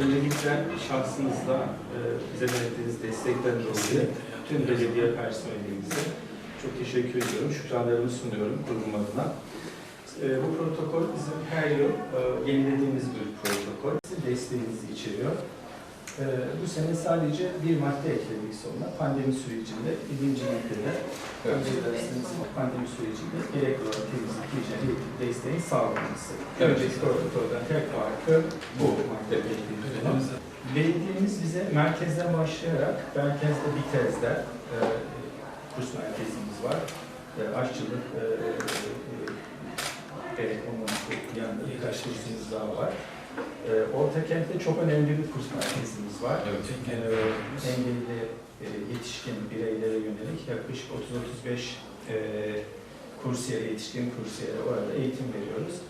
Öncelikle şahsınızda e, bize verdiğiniz destekten dolayı tüm belediye personelimize çok teşekkür ediyorum. Şükranlarımı sunuyorum kurum adına. E, bu protokol bizim her yıl e, yenilediğimiz bir protokol. Sizin desteğinizi içeriyor. E, bu sene sadece bir madde ekledik sonuna. Pandemi sürecinde birinci maddede Önceliğiniz pandemi sürecinde gerekli olan temizlik, hijyen, eğitim desteğin sağlanması. Evet. Önceki protokolden tek farkı bu madde beklediğimiz Belediyemiz bize merkezden başlayarak, merkezde Bitez'de e, kurs merkezimiz var. E, aşçılık, e, e, e, yanında birkaç kursumuz daha var. E, Ortakent'te çok önemli bir kurs merkezimiz var. Evet. E, engelli e, yetişkin yönelik yaklaşık 30-35 e, kursiyer, yetişkin kursiyere orada eğitim veriyoruz.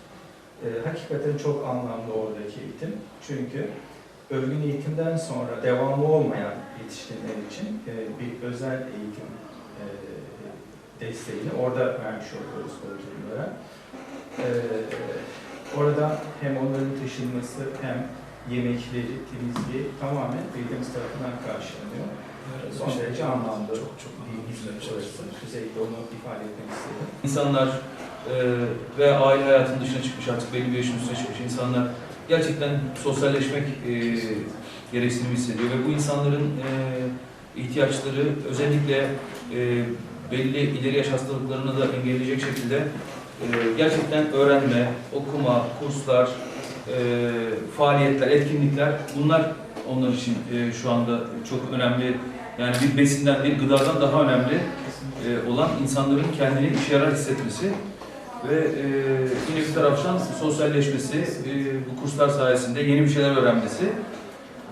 E, hakikaten çok anlamlı oradaki eğitim. Çünkü örgün eğitimden sonra devamı olmayan yetişkinler için e, bir özel eğitim e, desteğini orada vermiş oluyoruz öğrencilere. E, orada hem onların taşınması hem yemekleri, temizliği tamamen belediyemiz tarafından karşılanıyor. Son derece anlamlı Çok çok güzel bir çalışma. Özellikle onu ifade etmek istedim. İnsanlar e, ve aile hayatının dışına çıkmış artık belli bir yaşın üstüne çıkmış insanlar gerçekten sosyalleşmek e, gereksinimi hissediyor ve bu insanların e, ihtiyaçları özellikle e, belli ileri yaş hastalıklarını da engelleyecek şekilde gerçekten öğrenme, okuma, kurslar, e, faaliyetler, etkinlikler bunlar onlar için e, şu anda çok önemli. Yani bir besinden, bir gıdadan daha önemli e, olan insanların kendini işe yarar hissetmesi ve e, yine bir taraftan sosyalleşmesi, e, bu kurslar sayesinde yeni bir şeyler öğrenmesi.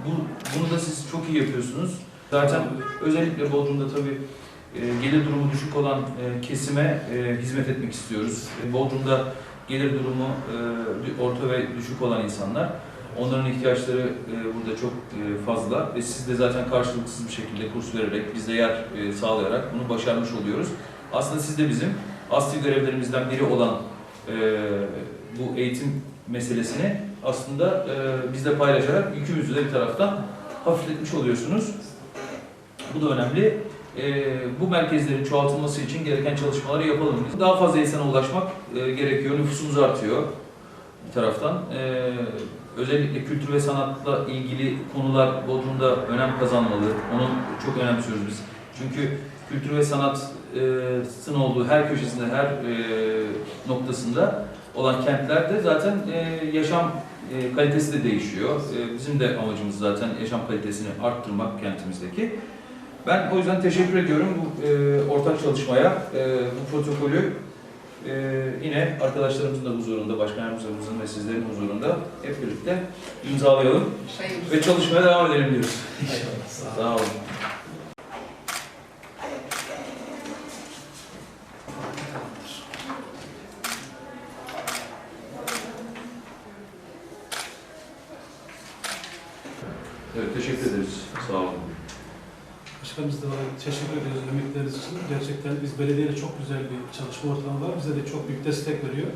Bu, bunu da siz çok iyi yapıyorsunuz. Zaten özellikle Bodrum'da tabii gelir durumu düşük olan e, kesime e, hizmet etmek istiyoruz. E, Bodrum'da gelir durumu e, orta ve düşük olan insanlar. Onların ihtiyaçları e, burada çok e, fazla ve siz de zaten karşılıksız bir şekilde kurs vererek, biz de yer e, sağlayarak bunu başarmış oluyoruz. Aslında siz de bizim asli görevlerimizden biri olan e, bu eğitim meselesini aslında e, bizle paylaşarak yükümüzü de bir taraftan hafifletmiş oluyorsunuz. Bu da önemli. E, bu merkezlerin çoğaltılması için gereken çalışmaları yapalım. Daha fazla insana ulaşmak e, gerekiyor. Nüfusumuz artıyor bir taraftan. E, özellikle kültür ve sanatla ilgili konular Bodrum'da önem kazanmalı. Onu çok önemsiyoruz biz. Çünkü kültür ve sanatın olduğu her köşesinde, her e, noktasında olan kentlerde zaten e, yaşam e, kalitesi de değişiyor. E, bizim de amacımız zaten yaşam kalitesini arttırmak kentimizdeki. Ben o yüzden teşekkür ediyorum bu e, ortak çalışmaya, e, bu protokolü e, yine arkadaşlarımızın da huzurunda, başkan yardımcılarımızın ve sizlerin huzurunda hep birlikte imzalayalım ve çalışmaya devam edelim diyoruz. Sağ olun. Evet, teşekkür ederiz. Sağ olun. Başkanımız teşekkür ediyoruz emekleriniz için. Gerçekten biz belediyeyle çok güzel bir çalışma ortamı var. Bize de çok büyük destek veriyor.